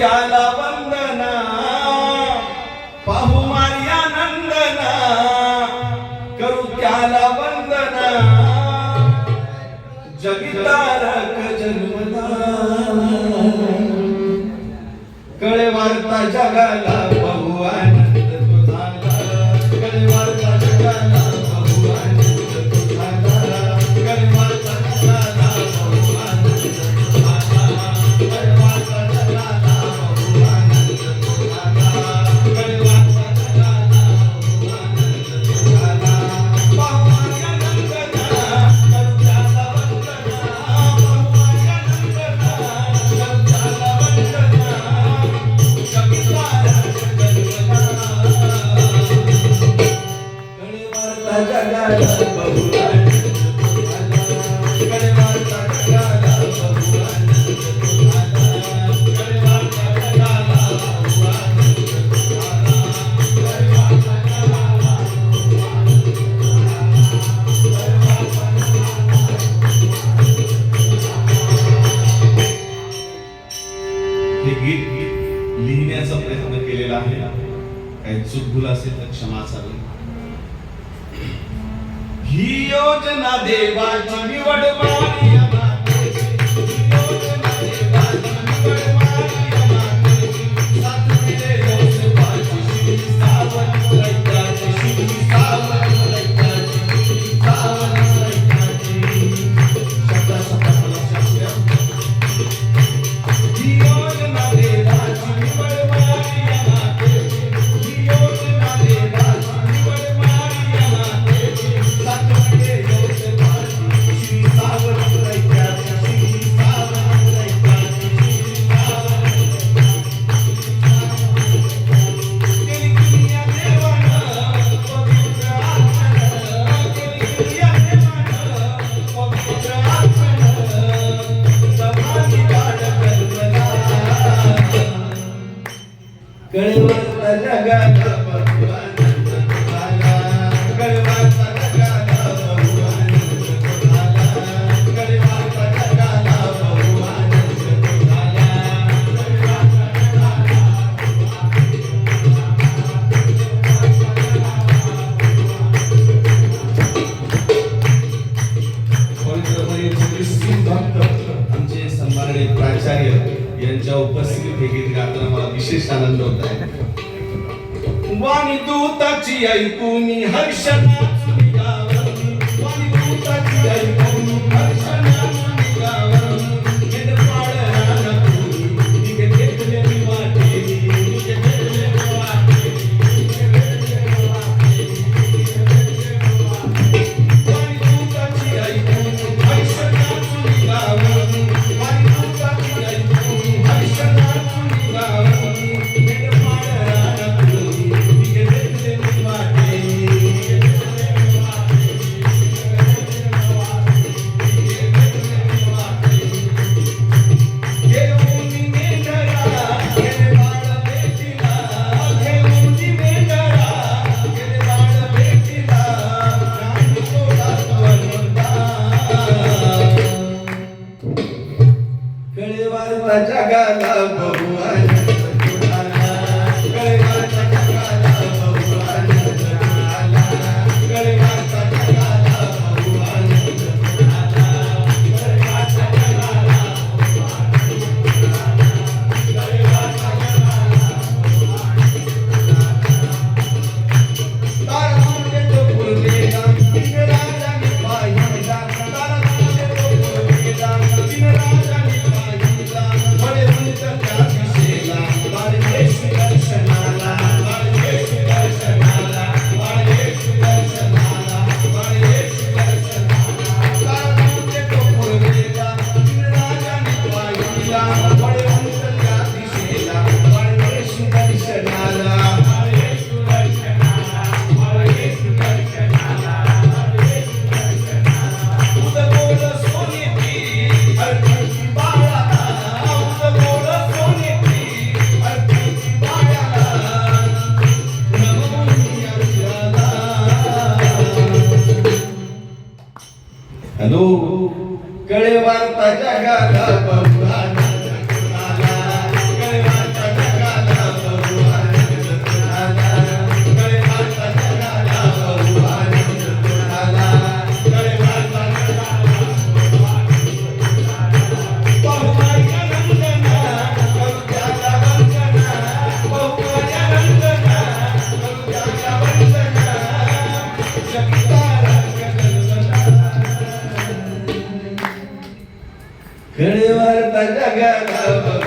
त्याला वंदना पाहू मारिया नंदना करू त्याला वंदना. जगतारक जन्मदा कळे वार्ता जगाला. लिहिण्याचा प्रयत्न केलेला आहे. काही चुकभुल क्षमा चालेल. योजना देवाची निवड ಕೇಳುವ ನನಗ यांच्या उपस्थितीत हे गीत गाताना मला विशेष आनंद होत आहे. वाणी दूताची ऐकून हर्षणाची I love you. गळे वारता जगाला बहुराणी കിളിവർ തകർന്നു